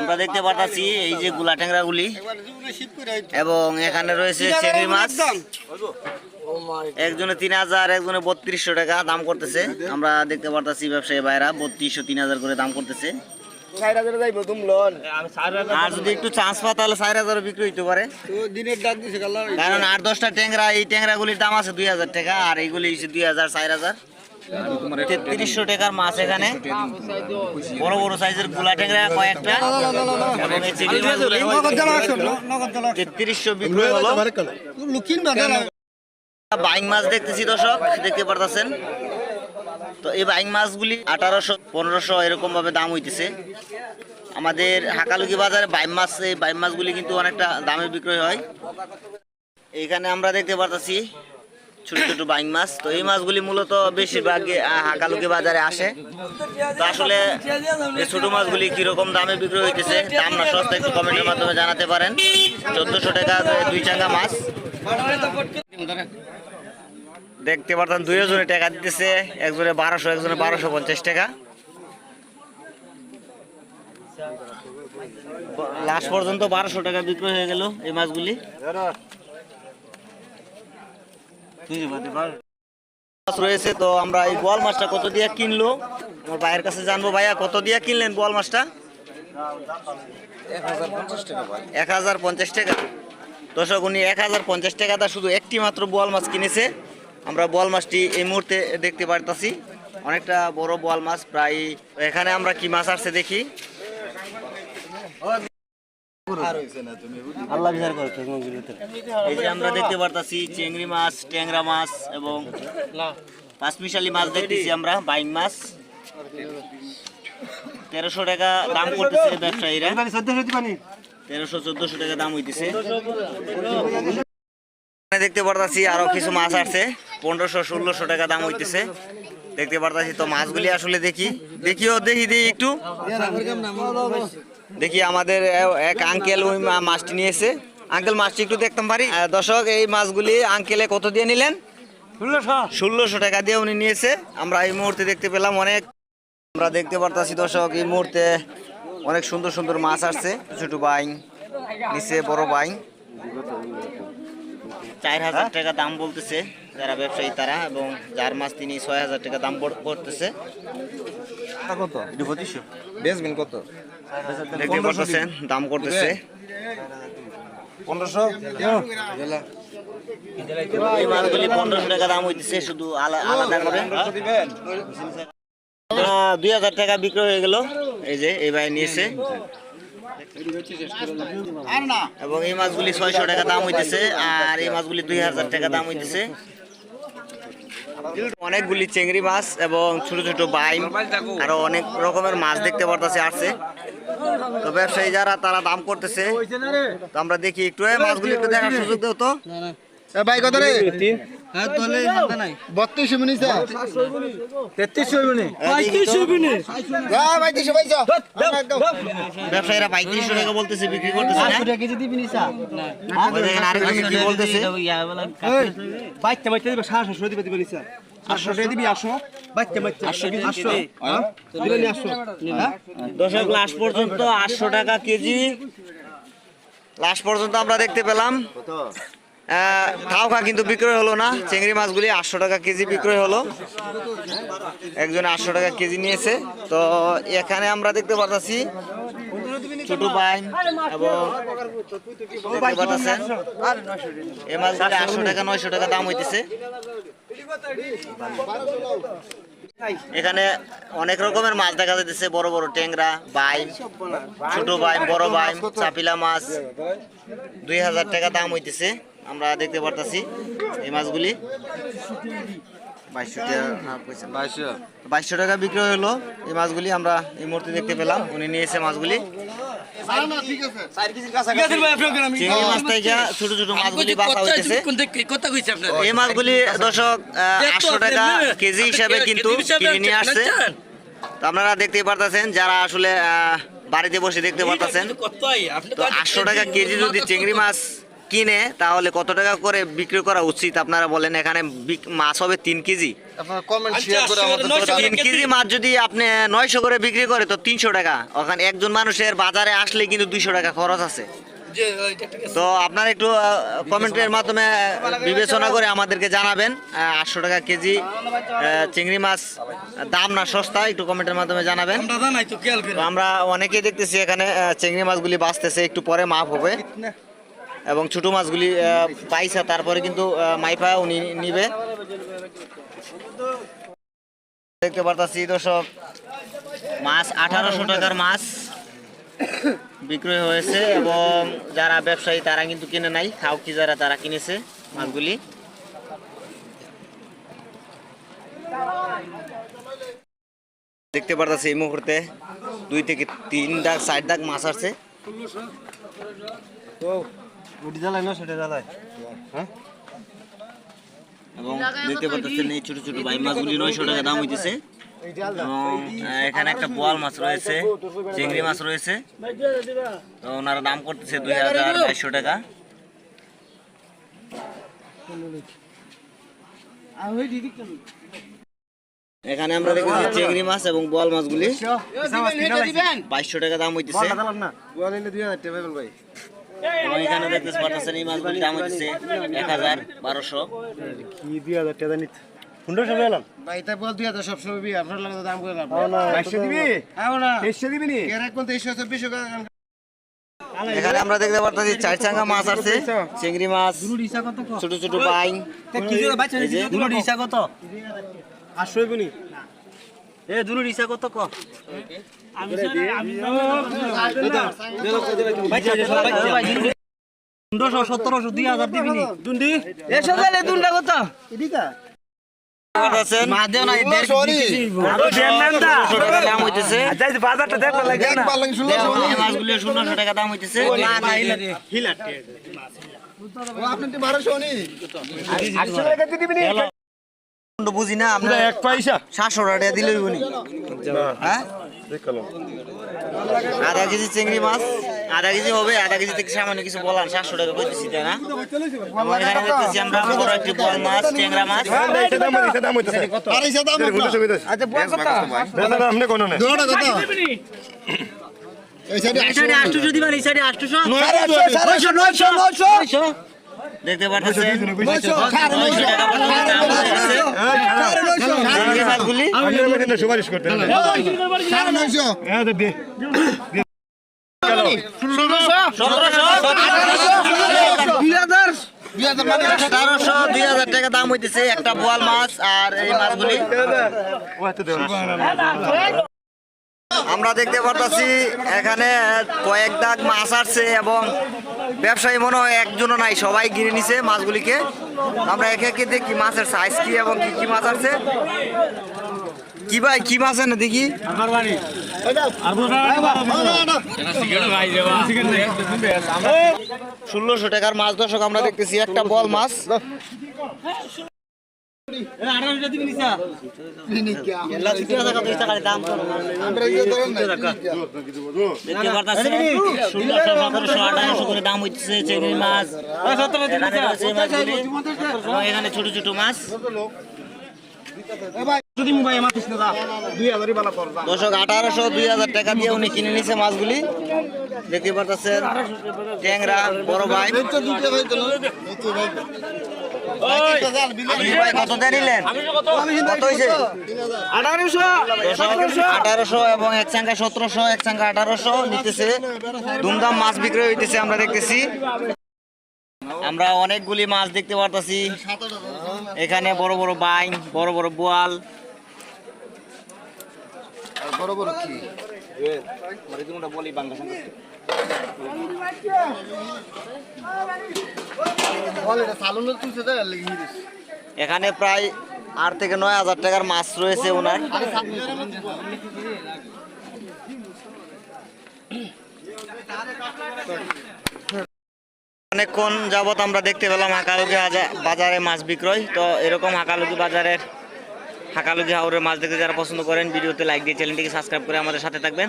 আমরা দেখতে পারতাছি এই যে গুলা ট্যাংরা গুলি এবং এখানে রয়েছে চিংড়ি মাছ। একজনে তিন হাজার, একজনে বত্রিশশো টাকা দাম করতেছে। আমরা দেখতে পারতাছি ব্যবসায়ী ভাইরা বত্রিশশো, তিন হাজার করে দাম করতেছে। আর যদি একটু তাহলে হাজারও বিক্রি হইতে পারে। আট দশটা ট্যাংরা, এই ট্যাংরা গুলির দাম আছে দুই হাজার টাকা, আর এইগুলি দুই হাজার, চার হাজার। তেত্রিশশো টাকার মাছ এখানে। বড় বড় সাইজেরগুলা ট্যাংরা কয়েকটা। তেত্রিশশো বিক্রি হলো। বাইং মাছ দেখতেছি দর্শক দেখতে পারতেছেন? তো এই বাইং মাছগুলি আঠারোশো পনেরোশো এরকম ভাবে দাম হইতেছে। আমাদের হাকালুকি বাজারে বাইম মাছ এই বাইম মাছগুলি কিন্তু অনেকটা দামে বিক্রয় হয়। এইখানে আমরা দেখতে পারতেছি ছোট ছোট বাইং মাছ। তো এই মাছগুলি মূলত বেশিরভাগ হাকালুকি বাজারে আসে। তো আসলে এই ছোট মাছগুলি কীরকম দামে বিক্রি হইতেছে দাম না সস্তা একটু কমেন্টের মাধ্যমে জানাতে পারেন। চোদ্দশো টাকা দুই চাঙ্গা মাছ। দেখতে পারতাম দুই দুইজনে টাকা দিতেছে, একজনে বারোশো একজনে বারোশো পঞ্চাশ টাকা। লাস্ট পর্যন্ত বারোশো টাকা বিক্রয় হয়ে গেল এই মাছগুলি। রয়েছে, তো আমরা এই বোয়াল মাছটা কত দিয়ে কিনলো? আমার ভাইয়ের কাছে জানব, ভাইয়া, কত দিয়ে কিনলেন বোয়াল মাছটা? এক হাজার পঞ্চাশ টাকা। দর্শক, উনি এক হাজার পঞ্চাশ টাকাটা শুধু একটি মাত্র বোয়াল মাছ কিনেছে। আমরা বোয়াল মাছটি এই মুহূর্তে দেখতে পারতাছি। অনেকটা বড় বোয়াল মাছ, প্রায় এখানে আমরা কি মাছ আসছে দেখি। আল্লাহ বিচার করছে এই যে আমরা দেখতে পারতাছি চিংড়ি মাছ ট্যাংরা মাছ এবং পাঁচমিশালি মাছ দেখতেছি আমরা বাইং মাছ তেরোশো টাকা দাম করতেছে ব্যবসায়ীরা তেরোশো চোদ্দশো টাকা দাম হইতেছে দেখতে পারতাছি আরও কিছু মাছ আছে পনেরোশো ষোলোশো টাকা দাম হইতেছে দেখতে পারতাছি তো মাছগুলি আসলে দেখি দেখিও দেখি দেখি একটু দেখি আমাদের এক আঙ্কেল ওই মাছটি নিয়েছে আঙ্কেল মাছটি একটু দেখতাম পারি? দর্শক এই মাছগুলি আঙ্কেলে কত দিয়ে নিলেন? ষোলোশো। টাকা দিয়ে উনি নিয়েছে আমরা এই মুহূর্তে দেখতে পেলাম অনেক আমরা দেখতে পারতাছি দর্শক এই মুহূর্তে অনেক সুন্দর সুন্দর মাছ আসছে। ছোট বাইং নিচে বড় বাইং। চার হাজার টাকা দাম বলতেছে। যারা ব্যবসায়ী তারা এবং যার মাছ তিনি ছয় হাজার টাকা দাম করতেছে বেসবেন কত? দেখতে দাম করতেছে পনেরোশো? এই মাছগুলি পনেরোশো টাকা দাম হইতেছে শুধু আলাদা করে। দুই হাজার টাকা বিক্রি হয়ে গেল। এই যে এই ভাই নিয়েছে। এবং এই মাছগুলি ছয়শো টাকা দাম হইতেছে আর এই মাছগুলি দুই হাজার টাকা দাম হইতেছে। অনেকগুলি চিংড়ি মাছ এবং ছোট ছোট বাইম আরও অনেক রকমের মাছ দেখতে পারতেছে আসছে। তো ব্যবসায়ী যারা তারা দাম করতেছে। তো আমরা দেখি একটু মাছগুলি একটু দেখার সুযোগ দেও তো। ভাই কত রে? মিনিট ব্যবসায়ীরা পঁয়ত্রিশশো টাকা বলতেছে বিক্রি করতেছে কি বলতেছে। বাইতে বাইতে দিবে সাড়ে সাতশো দিবে দিবে লাস্ট পর্যন্ত আটশো টাকা কেজি। লাস্ট পর্যন্ত আমরা দেখতে পেলাম। খাওয়া কিন্তু বিক্রয় হলো না। চিংড়ি মাছগুলি আটশো টাকা কেজি বিক্রয় হলো। একজন আটশো টাকা কেজি নিয়েছে। তো এখানে আমরা দেখতে পাচ্ছি ছোট বাইন এবং এই মাছগুলি আটশো টাকা, নয়শো টাকা দাম হইতেছে। এখানে অনেক রকমের মাছ দেখা যাচ্ছে বড় বড় ট্যাংরা বাইম ছোট বাইম বড় বাইম চাপিলা মাছ। দুই হাজার টাকা দাম হইতেছে, আমরা দেখতে পারতাছি এই মাছগুলি। বাইশশো টাকা বিক্রয় টাকা বিক্রি হলো এই মাছগুলি, আমরা এই মুহূর্তে দেখতে পেলাম। উনি নিয়েছে মাছগুলি। চিংড়ি মাছ থেকে ছোট ছোট মাছগুলি বাছা হইতেছে কথা কইছে আপনার? এই মাছগুলি দর্শক আটশো টাকা কেজি হিসাবে কিন্তু কিনে নিয়ে আসছে। তো আপনারা দেখতে পারতেছেন যারা আসলে আহ, বাড়িতে বসে দেখতে পারতেছেন। তো আটশো টাকা কেজি যদি চিংড়ি মাছ কিনে তাহলে কত টাকা করে বিক্রি করা উচিত? আপনারা বলেন এখানে মাছ হবে তিন কেজি। আপনারা কমেন্ট শেয়ার করে আমাদের সাথে তিন কেজি মাছ যদি আপনি নয়শো করে বিক্রি করে তো তিনশো টাকা। ওখানে একজন মানুষের বাজারে আসলে কিন্তু দুইশো টাকা খরচ আছে। তো আপনারা একটু কমেন্টের মাধ্যমে বিবেচনা করে আমাদেরকে জানাবেন। আটশো টাকা কেজি চিংড়ি মাছ দাম না সস্তা একটু কমেন্টের মাধ্যমে জানাবেন। আমরা অনেকেই দেখতেছি এখানে চিংড়ি মাছগুলি বাঁচতেছে একটু পরে মাপ হবে। এবং ছোট মাছগুলি পাইছে, তারপরে কিন্তু মাইপা উনি নিবে। দেখতে পারতাছি দর্শক, মাছ আঠারোশো টাকার মাছ বিক্রয় হয়েছে এবং যারা ব্যবসায়ী, তারা কিন্তু কিনে নাই। খাওকি যারা, তারা কিনেছে মাছগুলি। দেখতে পারতাছি এই মুহূর্তে দুই থেকে তিন দাগ, চার দাগ মাছ আসছে। উঠি জ্বালায় না সেটা জ্বালায় এবং দেখতে পাচ্ছেন এই ছোট ছোট বাইম মাছগুলি নয়শো টাকা দাম হইতেছে। এবং এখানে একটা বোয়াল মাছ রয়েছে চিংড়ি মাছ রয়েছে। তো ওনারা দাম করতেছে দুই হাজার বাইশশো টাকা। এখানে আমরা দেখতেছি চিংড়ি মাছ এবং বোয়াল মাছগুলি। বাইশশো টাকা দাম হইতেছে। এবং এখানে দেখতে পাচ্ছেন এই মাছগুলির দাম হইতেছে এক হাজার বারোশো। কি দুই হাজার টাকা নিত। পনেরোশো পেলাম ভাই তাই বল 2000 সব সময় আপনার লাগে দাম করে লাভ বাইশশো দিবি? তেইশশো দিবি নি? এর কোন 23 24 এখানে আমরা দেখতে পাচ্ছি চার চাঙ্গা মাছ আছে চিংড়ি মাছ ছোট ছোট বাইং এই যে আটশো হইব নি। এ দুলুর ইসা কত ক পনেরোশো সতেরোশো দুই হাজার দিবি নি দুন্ডি এ সকালে দুন্ডা কত বাজারটা দেখবার লাগে ষোলোশো টাকা দাম হইতেছে তো বুঝি না আমরা এক পয়সা। সাতশো টাকা দিলে হইবনি হ্যাঁ? আধা কেজি চিংড়ি মাছ আধা কেজি হবে আধা কেজি থেকে সামান্য কিছু বলান সাতশো টাকা কইতেছি তাই না? এবং এখানে দেখতেছি আমরা বড় একটি বল মাছ ট্যাংরা মাছ। দেখতে পাচ্ছেন নয়শো টাকা পর্যন্ত দাম হয়েছে। মাছগুলি সুপারিশ করতে তেরোশো দুই হাজার টাকা দাম হইতেছে একটা বোয়াল মাছ আর এই মাছগুলি। আমরা দেখতে পারতাছি এখানে কয়েক দাগ মাছ আসছে এবং ব্যবসায়ী মনে হয় একজনও নাই, সবাই কিনে নিছে মাছগুলিকে। আমরা একে একে দেখি মাছের সাইজ কি এবং কি কি মাছ আসছে। কি ভাই, কি মাছ না দেখি? ষোলোশো টাকার মাছ দর্শক, আমরা দেখতেছি একটা বল মাছ। দাম চিংড়ি মাছ। এখানে ছোট ছোট মাছ। দর্শক আঠারোশো দুই হাজার টাকা দিয়ে উনি কিনে নিছে মাছগুলি। দেখতে পারতেছেন ট্যাংরা বড় ভাই। কত দিয়ে নিলেন? কত? হয়েছে? আঠারোশো এবং এক চাঙ্গা সতেরোশো এক চাঙ্গা আঠারোশো নিতেছে। ধুমধাম মাছ বিক্রি হইতেছে আমরা দেখতেছি। আমরা অনেকগুলি মাছ দেখতে পারতাছি। এখানে বড় বড় বাইং বড় বড় বোয়াল। বড় বড় কি? বল এটা এখানে প্রায় আট থেকে নয় হাজার টাকার মাছ রয়েছে ওনার। অনেকক্ষণ যাবত আমরা দেখতে পেলাম হাঁকালুকি বাজারে মাছ বিক্রয়। তো এরকম হাঁকালুকি বাজারের হাঁকালুকি হাওরের মাছ দেখতে যারা পছন্দ করেন ভিডিওতে লাইক দিয়ে চ্যানেলটিকে সাবস্ক্রাইব করে আমাদের সাথে থাকবেন।